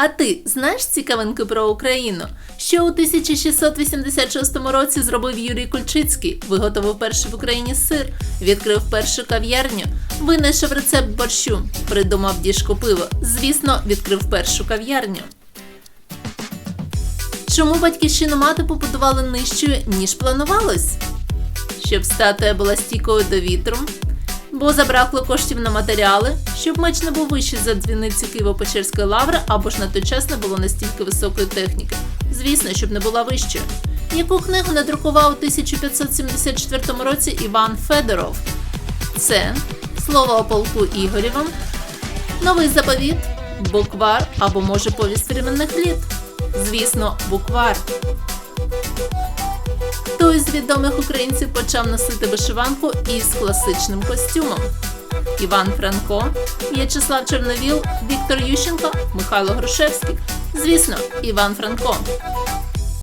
А ти знаєш цікавинки про Україну? Що у 1686 році зробив Юрій Кульчицький? Виготовив перший в Україні сир, відкрив першу кав'ярню, винайшов рецепт борщу, придумав діжку пива. Звісно, відкрив першу кав'ярню. Чому батьківщину мати побудували нижчою, ніж планувалось? Щоб статуя була стійкою до вітру, бо забракло коштів на матеріали, щоб меч не був вищий за дзвіниці Києво-Печерської лаври, або ж на той час не було настільки високої техніки. Звісно, щоб не була вищою. Яку книгу надрукував у 1574 році Іван Федоров? Це слово о полку Ігорєвим, новий заповіт, буквар або може повість временних літ. Звісно, буквар. Хто із відомих українців почав носити вишиванку із класичним костюмом? Іван Франко, В'ячеслав Чорновіл, Віктор Ющенко, Михайло Грушевський. Звісно, Іван Франко.